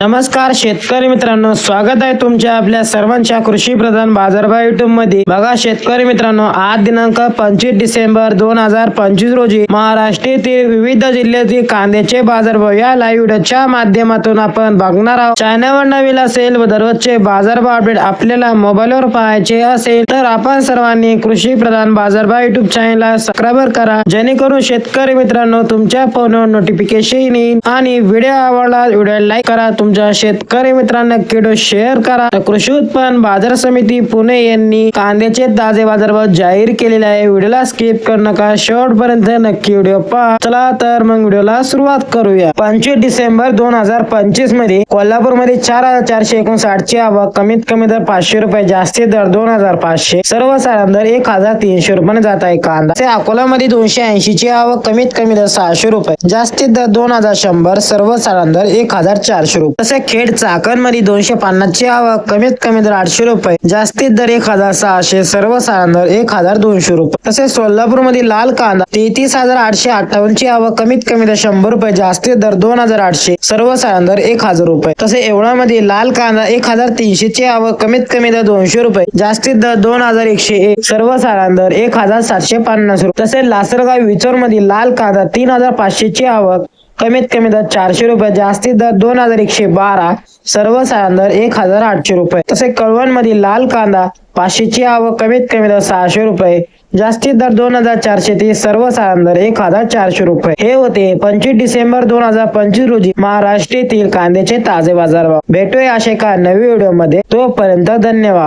नमस्कार शेतकरी मित्रांनो स्वागत आहे तुमच्या आपल्या सर्वांच्या कृषी प्रधान बाजारभाव युट्यूबमध्ये. बघा शेतकरी मित्रांनो आज दिनांक पंचवीस डिसेंबर दोन हजार पंचवीस रोजी महाराष्ट्रातील विविध जिल्ह्यातील कांद्याचे बाजारभाव या लाईव्ह व्हिडिओच्या माध्यमातून आपण बघणार आहोत. चॅनलवर नवीन असेल व दररोजचे बाजारभाव अपडेट आपल्याला मोबाईलवर पाहायचे असेल तर आपण सर्वांनी कृषी प्रधान बाजारभाव युट्यूब चॅनलला सबस्क्राईब करा. जेणेकरून शेतकरी मित्रांनो तुमच्या फोनवर नोटिफिकेशन येईल आणि व्हिडिओ आवडला व्हिडिओ लाईक करा. तुमच्या शेतकरी मित्रांना व्हिडिओ शेअर करा. तर कृषी उत्पन्न बाजार समिती पुणे यांनी कांद्याचे ताजे बाजारभाव जाहीर केलेले आहे. व्हिडिओला स्किप करू नका. शेवटपर्यंत नक्की व्हिडिओ पहा. चला तर मग व्हिडिओला सुरुवात करूया. पंचवीस डिसेंबर दोन हजार पंचवीसमध्ये कोल्हापूरमध्ये चार हजार चारशे एकोणसाठ ची आवक कमीत कमी दर पाचशे रुपये जास्तीत दर दोन हजार पाचशे. सर्वसाधारण दर एक हजार तीनशे रुपयाने जात आहे कांदा. अकोला मध्ये दोनशे ऐंशी ची आवक कमीत कमी दर सहाशे रुपये जास्तीत दर दोन हजार शंभर सर्वसाधारण दर एक हजार चारशे रुपये. तसे खेड चाकणमध्ये दोनशे पन्नास ची आवक कमीत कमी दर आठशे रुपये जास्तीत दर एक हजार सहाशे सर्वसाधारण दर एक हजार दोनशे रुपये. तसेच सोलापूरमध्ये लाल कांदा तेहतीस हजार आठशे अठ्ठावन्न ची आवक कमीत कमी दर शंभर रुपये जास्तीत दर दोन हजार आठशे सर्वसाधारण दर एक हजार रुपये. तसे एवढ्यामध्ये लाल कांदा एक हजार तीनशे ची आवक कमीत कमी दर दोनशे रुपये जास्तीत दर दोन हजार एकशे एक सर्वसाधारण दर एक हजार सातशे पन्नास रुपये. तसेच लासरगाव विचोरमध्ये लाल कांदा तीन हजार पाचशे ची आवक कमीत कमी दर चारशे रुपये जास्तीत दर दोन हजार एकशे बारा सर्वसाधारण दर एक हजार आठशे रुपये. तसे कळवण लाल कांदा पाचशेची आवक कमीत कमी दर सहाशे रुपये जास्तीत दर दोन हजार चारशे तीस सर्वसाधारण दर एक हजार चारशे रुपये. हे होते पंचवीस डिसेंबर दोन हजार पंचवीस रोजी महाराष्ट्रातील कांद्याचे ताजे बाजारभाव. भेटूया असे का नवी व्हिडिओमध्ये तोपर्यंत धन्यवाद.